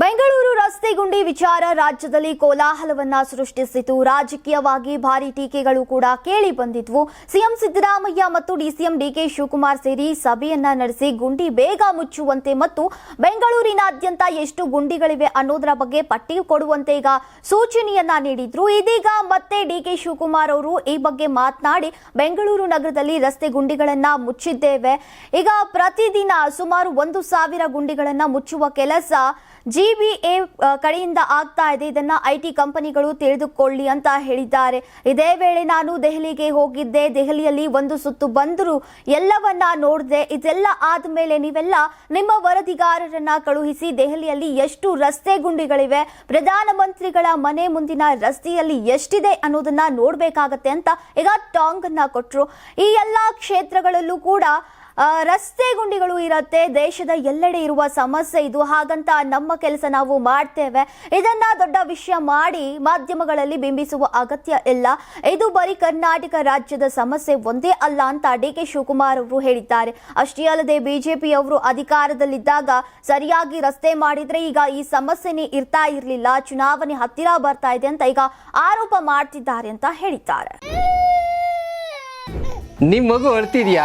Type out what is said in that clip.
ಬೆಂಗಳೂರು ರಸ್ತೆ ಗುಂಡಿ ವಿಚಾರ ರಾಜ್ಯದಲ್ಲಿ ಕೋಲಾಹಲವನ್ನ ಸೃಷ್ಟಿಸಿತು. ರಾಜಕೀಯವಾಗಿ ಭಾರಿ ಟೀಕೆಗಳು ಕೂಡ ಕೇಳಿ ಬಂದಿದ್ವು. ಸಿಎಂ ಸಿದ್ದರಾಮಯ್ಯ ಮತ್ತು ಡಿಸಿಎಂ ಡಿಕೆ ಶಿವಕುಮಾರ್ ಸೇರಿ ಸಭೆಯನ್ನ ನಡೆಸಿ ಗುಂಡಿ ಬೇಗ ಮುಚ್ಚುವಂತೆ ಮತ್ತು ಬೆಂಗಳೂರಿನಾದ್ಯಂತ ಎಷ್ಟು ಗುಂಡಿಗಳಿವೆ ಅನ್ನೋದರ ಬಗ್ಗೆ ಪಟ್ಟಿ ಕೊಡುವಂತೆ ಈಗ ಸೂಚನೆಯನ್ನ ನೀಡಿದ್ರು. ಇದೀಗ ಮತ್ತೆ ಡಿಕೆ ಶಿವಕುಮಾರ್ ಅವರು ಈ ಬಗ್ಗೆ ಮಾತನಾಡಿ ಬೆಂಗಳೂರು ನಗರದಲ್ಲಿ ರಸ್ತೆ ಗುಂಡಿಗಳನ್ನ ಮುಚ್ಚಿದ್ದೇವೆ. ಈಗ ಪ್ರತಿದಿನ ಸುಮಾರು ಒಂದು ಸಾವಿರ ಗುಂಡಿಗಳನ್ನ ಮುಚ್ಚುವ ಕೆಲಸ ಜಿಬಿಎ ಕಡೆಯಿಂದ ಆಗ್ತಾ ಇದೆ. ಇದನ್ನ ಐಟಿ ಕಂಪನಿಗಳು ತಿಳಿದುಕೊಳ್ಳಿ ಅಂತ ಹೇಳಿದ್ದಾರೆ. ಇದೇ ವೇಳೆ ನಾನು ದೆಹಲಿಗೆ ಹೋಗಿದ್ದೆ. ದೆಹಲಿಯಲ್ಲಿ ಒಂದು ಸುತ್ತು ಬಂದರು ಎಲ್ಲವನ್ನ ನೋಡಿದೆ. ಇದೆಲ್ಲ ಆದ್ಮೇಲೆ ನೀವೆಲ್ಲ ನಿಮ್ಮ ವರದಿಗಾರರನ್ನ ಕಳುಹಿಸಿ ದೆಹಲಿಯಲ್ಲಿ ಎಷ್ಟು ರಸ್ತೆ ಗುಂಡಿಗಳಿವೆ, ಪ್ರಧಾನಮಂತ್ರಿಗಳ ಮನೆ ಮುಂದಿನ ರಸ್ತೆಯಲ್ಲಿ ಎಷ್ಟಿದೆ ಅನ್ನೋದನ್ನ ನೋಡ್ಬೇಕಾಗತ್ತೆ ಅಂತ ಈಗ ಟಾಂಗ್ ಅನ್ನ ಕೊಟ್ರು. ಈ ಎಲ್ಲಾ ಕ್ಷೇತ್ರಗಳಲ್ಲೂ ಕೂಡ ರಸ್ತೆ ಗುಂಡಿಗಳು ಇರತ್ತೆ, ದೇಶದ ಎಲ್ಲೆಡೆ ಇರುವ ಸಮಸ್ಯೆ ಇದು, ಹಾಗಂತ ನಮ್ಮ ಕೆಲಸ ನಾವು ಮಾಡ್ತೇವೆ. ಇದನ್ನ ದೊಡ್ಡ ವಿಷಯ ಮಾಡಿ ಮಾಧ್ಯಮಗಳಲ್ಲಿ ಬಿಂಬಿಸುವ ಅಗತ್ಯ ಇಲ್ಲ. ಇದು ಬರೀ ಕರ್ನಾಟಕ ರಾಜ್ಯದ ಸಮಸ್ಯೆ ಒಂದೇ ಅಲ್ಲ ಅಂತ ಡಿ ಕೆ ಶಿವಕುಮಾರ್ ಅವರು ಹೇಳಿದ್ದಾರೆ. ಅಷ್ಟೇ ಅಲ್ಲದೆ ಬಿಜೆಪಿಯವರು ಅಧಿಕಾರದಲ್ಲಿದ್ದಾಗ ಸರಿಯಾಗಿ ರಸ್ತೆ ಮಾಡಿದ್ರೆ ಈಗ ಈ ಸಮಸ್ಯೆನೇ ಇರ್ತಾ ಇರಲಿಲ್ಲ. ಚುನಾವಣೆ ಹತ್ತಿರ ಬರ್ತಾ ಇದೆ ಅಂತ ಈಗ ಆರೋಪ ಮಾಡ್ತಿದ್ದಾರೆ ಅಂತ ಹೇಳಿದ್ದಾರೆ. ನಿಮ್ಮ ಮಗು ಅಳ್ತಿದ್ಯಾ?